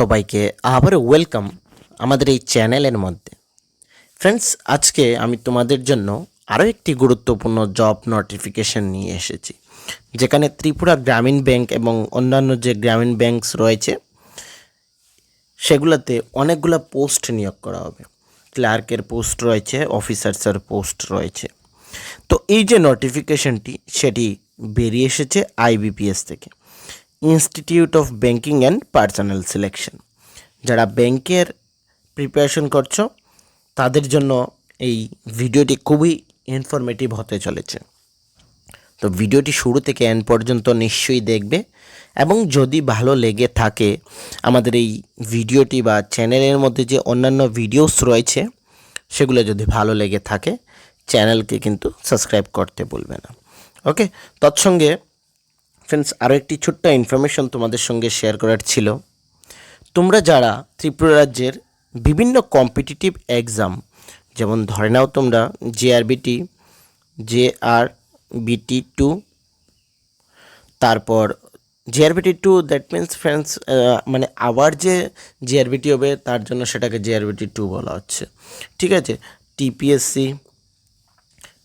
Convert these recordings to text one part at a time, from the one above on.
সবাইকে আবার ওয়েলকাম আমাদের এই চ্যানেলের মধ্যে। ফ্রেন্ডস আজকে আমি তোমাদের জন্য আরও একটি গুরুত্বপূর্ণ জব নোটিফিকেশন নিয়ে এসেছি। যেখানে ত্রিপুরা গ্রামীণ ব্যাংক এবং অন্যান্য যে গ্রামীণ ব্যাংকস রয়েছে, সেগুলোতে অনেকগুলো পোস্ট নিয়োগ করা হবে। ক্লার্কের পোস্ট রয়েছে অফিসার্সের পোস্ট রয়েছে। তো এই যে নোটিফিকেশনটি সেটি বেরিয়ে এসেছে আইবিপিএস থেকে। Institute of Banking and Personnel Selection যারা ব্যাংকের প্রিপারেশন করছ, তাদের জন্য এই ভিডিওটি খুবই ইনফরমেটিভ হতে চলেছে। তো ভিডিওটি শুরু থেকে এন্ড পর্যন্ত নিশ্চয়ই দেখবে এবং যদি ভালো লেগে থাকে আমাদের এই ভিডিওটি বা চ্যানেলের মধ্যে যে অন্যান্য ভিডিওস রয়েছে, সেগুলো যদি ভালো লেগে থাকে চ্যানেলকে কিন্তু সাবস্ক্রাইব করতে বলবে না। ওকে তৎসঙ্গে ফ্রেন্ডস আরও একটি ছোট্ট ইনফরমেশন তোমাদের সঙ্গে শেয়ার করার ছিল। তোমরা যারা ত্রিপুরা রাজ্যের বিভিন্ন কম্পিটিটিভ এক্সাম যেমন ধরে নাও তোমরা জে আর বিটি টু তারপর GRBT two that means friends মানে আবার যে জিআরবিটি হবে, তার জন্য সেটাকে জিআরবিটি টু বলা হচ্ছে। ঠিক আছে? টিপিএসসি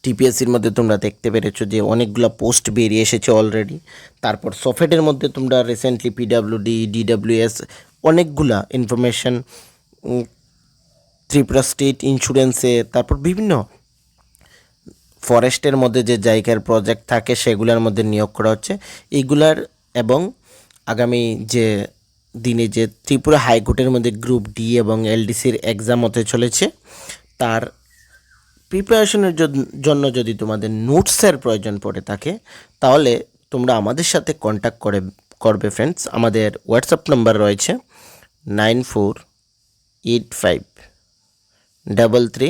টিপিএসসির মধ্যে তোমরা দেখতে পেরেছ যে অনেকগুলো পোস্ট বেরিয়ে এসেছে অলরেডি তারপর সফেটের মধ্যে তোমরা রিসেন্টলি পিডাব্লিউডি ডিডাব্লিউএস অনেকগুলা ইনফরমেশন ত্রিপুরা স্টেট ইন্স্যুরেন্সে তারপর বিভিন্ন ফরেস্টের মধ্যে যে জায়গার প্রজেক্ট থাকে সেগুলোর মধ্যে নিয়োগ করা হচ্ছে। এইগুলার এবং আগামী যে দিনে যে ত্রিপুরা হাইকোর্টের মধ্যে গ্রুপ ডি এবং এলডিসির এক্সাম হতে চলেছে, তার প্রিপারেশনের জন্য যদি তোমাদের নোটসের প্রয়োজন পড়ে থাকে, তাহলে তোমরা আমাদের সাথে কন্ট্যাক্ট করে, করবে ফ্রেন্ডস আমাদের হোয়াটসঅ্যাপ নাম্বার রয়েছে nine four eight five double three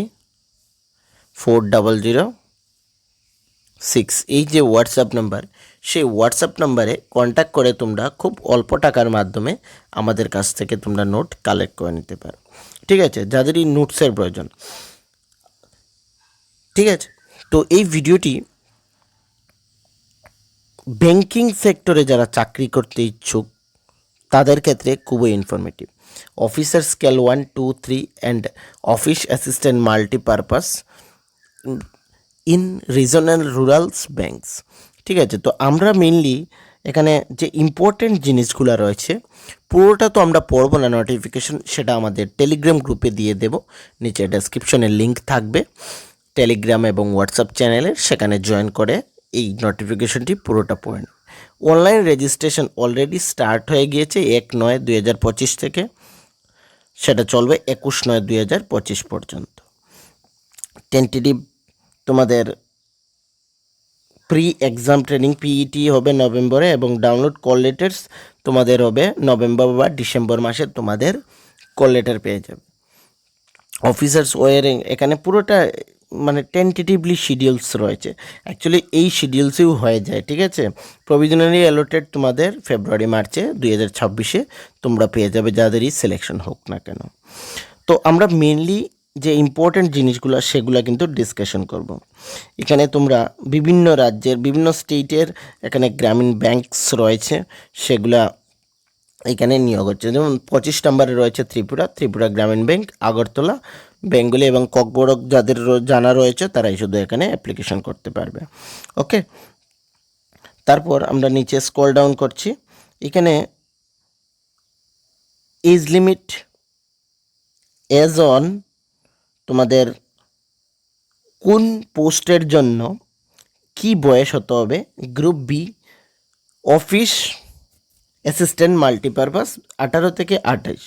four double zero six এই যে হোয়াটসঅ্যাপ নাম্বার সেই হোয়াটসঅ্যাপ নাম্বারে কন্ট্যাক্ট করে তোমরা খুব অল্প টাকার মাধ্যমে আমাদের কাছ থেকে তোমরা নোট কালেক্ট করে নিতে পারো। ঠিক আছে? যাদের এই নোটসের প্রয়োজন। ঠিক আছে? তো এই ভিডিওটি ব্যাংকিং সেক্টরে যারা চাকরি করতে ইচ্ছুক, তাদের ক্ষেত্রে খুবই informative officer scale one two three and office assistant multipurpose in regional rurals banks ঠিক আছে? তো আমরা মেনলি এখানে যে ইম্পর্টেন্ট জিনিসগুলো রয়েছে, পুরোটা তো আমরা পড়ব না নোটিফিকেশন সেটা আমাদের টেলিগ্রাম গ্রুপে দিয়ে দেব। নিচে ডেসক্রিপশনে লিঙ্ক থাকবে। টেলিগ্রাম এবং হোয়াটসঅ্যাপ চ্যানেলের সেখানে জয়েন করে এই নোটিফিকেশনটি পুরোটা পড়ে অনলাইন রেজিস্ট্রেশন অলরেডি স্টার্ট হয়ে গিয়েছে এক নয় দুই থেকে। সেটা চলবে একুশ নয় দুই পর্যন্ত। টেন্টেটিভ তোমাদের প্রি এক্সাম ট্রেনিং পিইটি হবে নভেম্বরে এবং ডাউনলোড কল লেটার্স তোমাদের হবে নভেম্বর বা ডিসেম্বর মাসে তোমাদের কল লেটার পেয়ে যাবে। অফিসার্স ওয়ারিং এখানে পুরোটা মানে টেন্টেটিভলি শিডিউলস রয়েছে। অ্যাকচুয়ালি এই শিডিউলসেও হয়ে যায়, ঠিক আছে? প্রভিজনালি অ্যালোটেড তোমাদের ফেব্রুয়ারি মার্চে দুই হাজার ছাব্বিশে তোমরা পেয়ে যাবে, যাদেরই সিলেকশন হোক না কেন। তো আমরা মেনলি যে ইম্পর্ট্যান্ট জিনিসগুলো, সেগুলো কিন্তু ডিসকাশন করব। এখানে তোমরা বিভিন্ন রাজ্যের, বিভিন্ন স্টেটের এখানে গ্রামীণ ব্যাংকস রয়েছে, সেগুলা এখানে নিয়োগ হচ্ছে। যেমন পঁচিশ নম্বরে রয়েছে ত্রিপুরা ত্রিপুরা গ্রামীণ ব্যাংক আগরতলা বেঙ্গলি এবং ককবরক যাদের জানা রয়েছে, তারাই শুধু এখানে অ্যাপ্লিকেশন করতে পারবে। ওকে তারপর আমরা নিচে স্ক্রল ডাউন করছি। এখানে এজ লিমিট এজ অন তোমাদের কোন পোস্টের জন্য কি বয়স হতে হবে? Group B office assistant multipurpose আঠারো থেকে আঠাশ।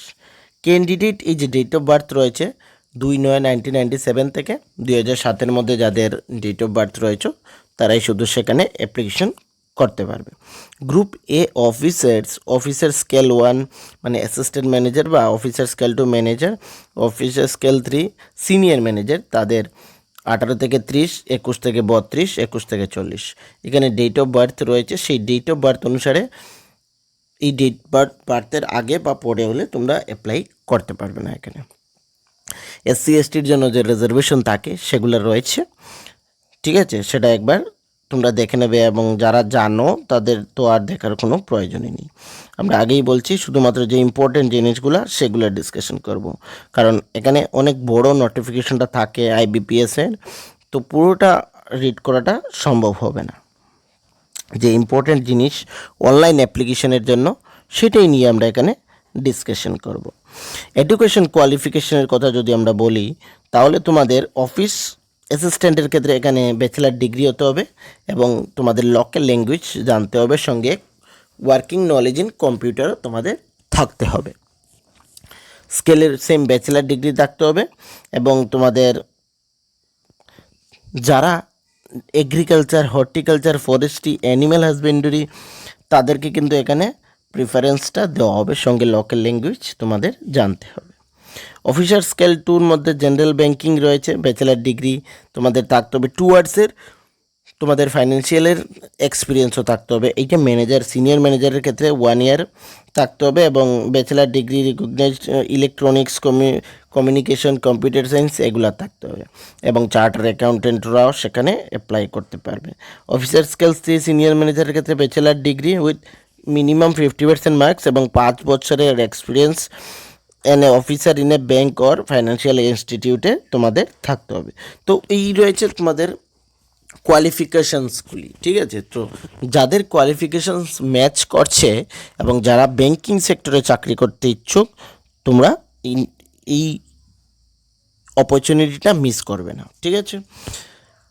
ক্যান্ডিডেট এই যে ডেট অফ বার্থ রয়েছে। দুই নয় নাইনটিন নাইনটি সেভেন থেকে দুই হাজার সাতের মধ্যে যাদের ডেট অফ বার্থ রয়েছে, তারাই শুধু সেখানে অ্যাপ্লিকেশন করতে পারবে। Group A officers officer scale one মানে অ্যাসিস্ট্যান্ট ম্যানেজার বা officer scale two manager officer scale three senior manager তাদের আঠারো থেকে ত্রিশ, একুশ থেকে বত্রিশ, একুশ থেকে চল্লিশ। এখানে ডেট অফ বার্থ রয়েছে, সেই ডেট অফ বার্থ অনুসারে এই ডেট বার্থ বার্থের আগে বা পরে হলে তোমরা অ্যাপ্লাই করতে পারবে না এখানে। এসসি এসটির জন্য যে রিজার্ভেশন থাকে, সেগুলো রয়েছে। ঠিক আছে? সেটা একবার তোমরা দেখে নেবে এবং যারা জানো, তাদের তো আর দেখার কোনো প্রয়োজনই নেই। আমরা আগেই বলছি, শুধুমাত্র যে ইম্পর্টেন্ট জিনিসগুলো, সেগুলো ডিসকাশন করব। কারণ এখানে অনেক বড় নোটিফিকেশনটা থাকে আইবিপিএস এর, তো পুরোটা রিড করাটা সম্ভব হবে না। যে ইম্পর্টেন্ট জিনিস অনলাইন অ্যাপ্লিকেশনের জন্য, সেটাই নিয়ে আমরা এখানে ডিসকাশন করব। এডুকেশন কোয়ালিফিকেশনের কথা যদি আমরা বলি, তাহলে তোমাদের অফিস অ্যাসিস্ট্যান্টের ক্ষেত্রে এখানে ব্যাচেলার ডিগ্রি হতে হবে এবং তোমাদের লোকাল ল্যাঙ্গুয়েজ জানতে হবে, সঙ্গে ওয়ার্কিং নলেজ ইন কম্পিউটারও তোমাদের থাকতে হবে। স্কেলের সেম ব্যাচেলার ডিগ্রি থাকতে হবে এবং তোমাদের যারা agriculture horticulture forestry animal husbandry তাদেরকে কিন্তু এখানে প্রিফারেন্সটা দেওয়া হবে সঙ্গে লোকাল ল্যাঙ্গুয়েজ তোমাদের জানতে হবে। অফিসার স্কেল টুর মধ্যে জেনারেল ব্যাংকিং রয়েছে ব্যাচেলার ডিগ্রি তোমাদের থাকতে হবে টু ইয়ার্সের তোমাদের ফাইন্যান্সিয়ালের এক্সপিরিয়েন্সও থাকতে হবে। এইটা ম্যানেজার সিনিয়র ম্যানেজারের ক্ষেত্রে ওয়ান ইয়ার থাকতে হবে এবং bachelor degree recognised electronics communication computer science এগুলো থাকতে হবে এবং চার্টার অ্যাকাউন্টেন্টরাও সেখানে অ্যাপ্লাই করতে পারবে। অফিসার স্কেলস দিয়ে সিনিয়র ম্যানেজারের ক্ষেত্রে bachelor degree with minimum fifty percent marks এবং পাঁচ বছরের experience an a officer in a bank or financial ইনস্টিটিউটে তোমাদের থাকতে হবে। তো এই রয়েছে তোমাদের কোয়ালিফিকেশানসগুলি ঠিক আছে? তো যাদের কোয়ালিফিকেশানস ম্যাচ করছে এবং যারা ব্যাংকিং সেক্টরে চাকরি করতে ইচ্ছুক, তোমরা এই অপরচুনিটিটা মিস করবে না, ঠিক আছে?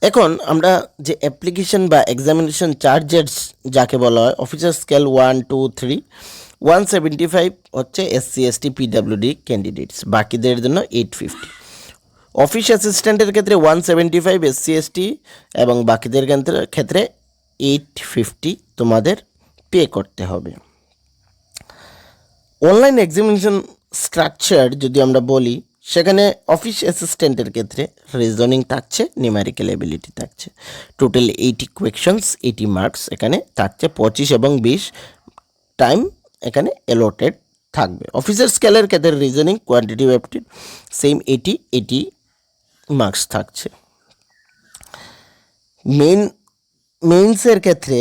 এখন আমরা যে অ্যাপ্লিকেশন বা এক্সামিনেশন চার্জেস যাকে বলা হয় officer scale one two three one seventy five হচ্ছে এসসি এসটি পিডাব্লিউডি ক্যান্ডিডেটস বাকিদের জন্য এইট ফিফটি অফিস অ্যাসিস্ট্যান্টের ক্ষেত্রে one seventy five SC ST এবং বাকিদের ক্ষেত্রে ক্ষেত্রে এইট ফিফটি তোমাদের পে করতে হবে। অনলাইন এক্সামিনেশন স্ট্রাকচার যদি আমরা বলি সেখানে অফিস অ্যাসিস্ট্যান্টের ক্ষেত্রে রিজনিং থাকছে নিউমেরিক্যাল এবিলিটি থাকছে। Total eighty questions eighty marks এখানে থাকছে, পঁচিশ এবং বিশ টাইম এখানে অ্যালোটেড থাকবে। অফিসের স্কেলের ক্ষেত্রে reasoning quantitative aptitude same eighty eighty marks থাকছে। মেন মেইনসের ক্ষেত্রে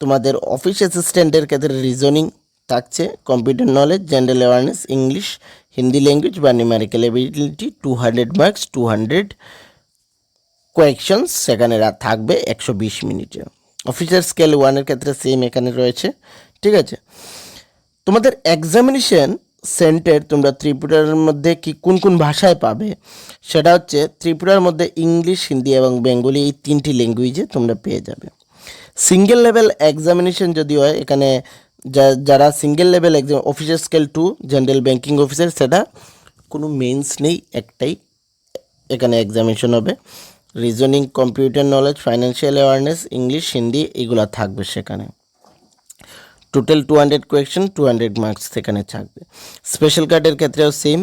তোমাদের অফিস অ্যাসিস্ট্যান্টের ক্ষেত্রে রিজনিং থাকছে computer knowledge general awareness English Hindi language বা numerical ability two hundred marks two hundred questions সেখানে থাকবে একশো বিশ মিনিটে। অফিসার স্কেল ওয়ানের ক্ষেত্রে সেম এখানে রয়েছে, ঠিক আছে? তোমাদের এক্সামিনেশন সেন্টার তোমরা ত্রিপুরার মধ্যে কি কোন কোন ভাষায় পাবে? সেটা হচ্ছে ত্রিপুরার মধ্যে ইংলিশ হিন্দি এবং বেঙ্গলি এই তিনটি ল্যাঙ্গুয়েজে তোমরা পেয়ে যাবে। সিঙ্গেল লেভেল এক্সামিনেশন যদি হয়, এখানে যারা single level exam officer scale two general banking officer সেটা কোনো মেন্স নেই, একটাই এখানে এক্সামিনেশন হবে। Reasoning computer knowledge financial awareness English Hindi এগুলো থাকবে সেখানে। Total two hundred question two hundred marks সেখানে থাকবে। স্পেশাল কার্ডের ক্ষেত্রেও same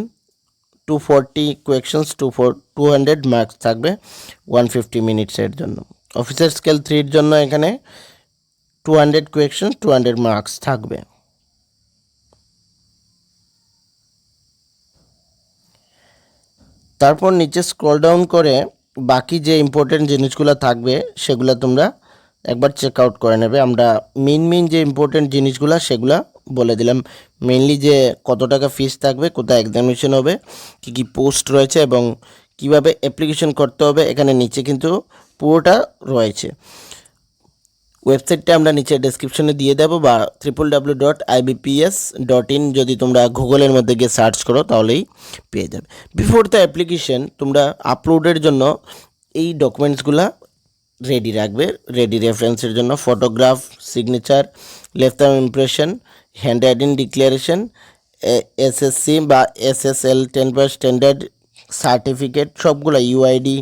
two forty questions two four two hundred marks থাকবে ওয়ান ফিফটি মিনিটসের জন্য। অফিসার স্কেল থ্রির জন্য এখানে two hundred question two hundred marks থাকবে। তারপর নিচে স্ক্রল ডাউন করে বাকি যে ইম্পর্টেন্ট জিনিসগুলো থাকবে, সেগুলো তোমরা একবার চেক আউট করে নেবে। আমরা মেন মেন যে ইম্পর্টেন্ট জিনিসগুলো, সেগুলো বলে দিলাম। মেনলি যে কত টাকা ফিস থাকবে, কোথায় এক্সামিনেশন হবে, কী কী পোস্ট রয়েছে এবং কীভাবে অ্যাপ্লিকেশন করতে হবে, এখানে নিচে কিন্তু পুরোটা রয়েছে। ওয়েবসাইটটা আমরা নিচে ডেসক্রিপশনে দিয়ে দেবো বা triple W dot IBPS dot in যদি তোমরা গুগলের মধ্যে গিয়ে সার্চ করো তাহলেই পেয়ে যাবে। বিফোর দ্য অ্যাপ্লিকেশন তোমরা আপলোডের জন্য এই ডকুমেন্টসগুলা রেডি রাখবে। রেডি রেফারেন্সের জন্য photograph signature left impression hand writing declaration SSC বা SSL ten per standard certificate সবগুলো ইউআইডি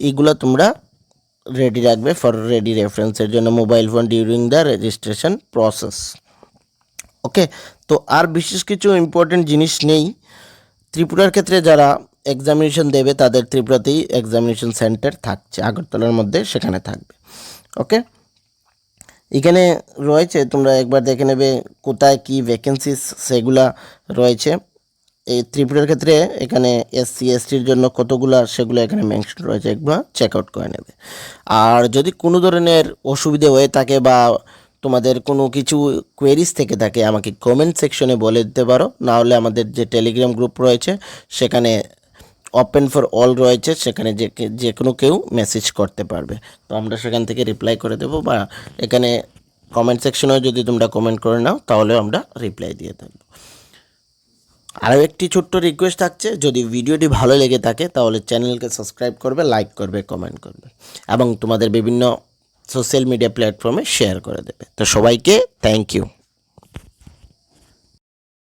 এইগুলো তোমরা রেডি রাখবে ফর রেডি রেফারেন্সের জন্য mobile phone during the registration process okay তো আর বিশেষ কিছু ইম্পর্টেন্ট জিনিস নেই। ত্রিপুরার ক্ষেত্রে যারা এক্সামিনেশন দেবে, তাদের ত্রিপুরাতেই এক্সামিনেশন সেন্টার থাকছে, আগরতলার মধ্যে সেখানে থাকবে। ওকে এখানে রয়েছে, তোমরা একবার দেখে নেবে কোথায় কি ভ্যাকেন্সিস সেগুলা রয়েছে। এই ত্রিপুরার ক্ষেত্রে এখানে এসসি এসটির জন্য কতগুলো সেগুলো এখানে মেনশন রয়েছে এগুলো চেক আউট করে নেবে। আর যদি কোনো ধরনের অসুবিধে হয়ে থাকে বা তোমাদের কোনো কিছু কোয়েরিজ থেকে থাকে, আমাকে কমেন্ট সেকশনে বলে দিতে পারো। না হলে আমাদের যে টেলিগ্রাম গ্রুপ রয়েছে, সেখানে ওপেন ফর অল রয়েছে, সেখানে যে যে কোনো কেউ মেসেজ করতে পারবে। তো আমরা সেখান থেকে রিপ্লাই করে দেবো বা এখানে কমেন্ট সেকশনেও যদি তোমরা কমেন্ট করে নাও, তাহলেও আমরা রিপ্লাই দিয়ে থাকব। আরও একটি ছোট্ট রিকোয়েস্ট থাকছে, যদি ভিডিওটি ভালো লেগে থাকে, তাহলে চ্যানেলকে সাবস্ক্রাইব করবে লাইক করবে কমেন্ট করবে, এবং তোমাদের বিভিন্ন সোশ্যাল মিডিয়া প্ল্যাটফর্মে শেয়ার করে দেবে। তো সবাইকে থ্যাংক ইউ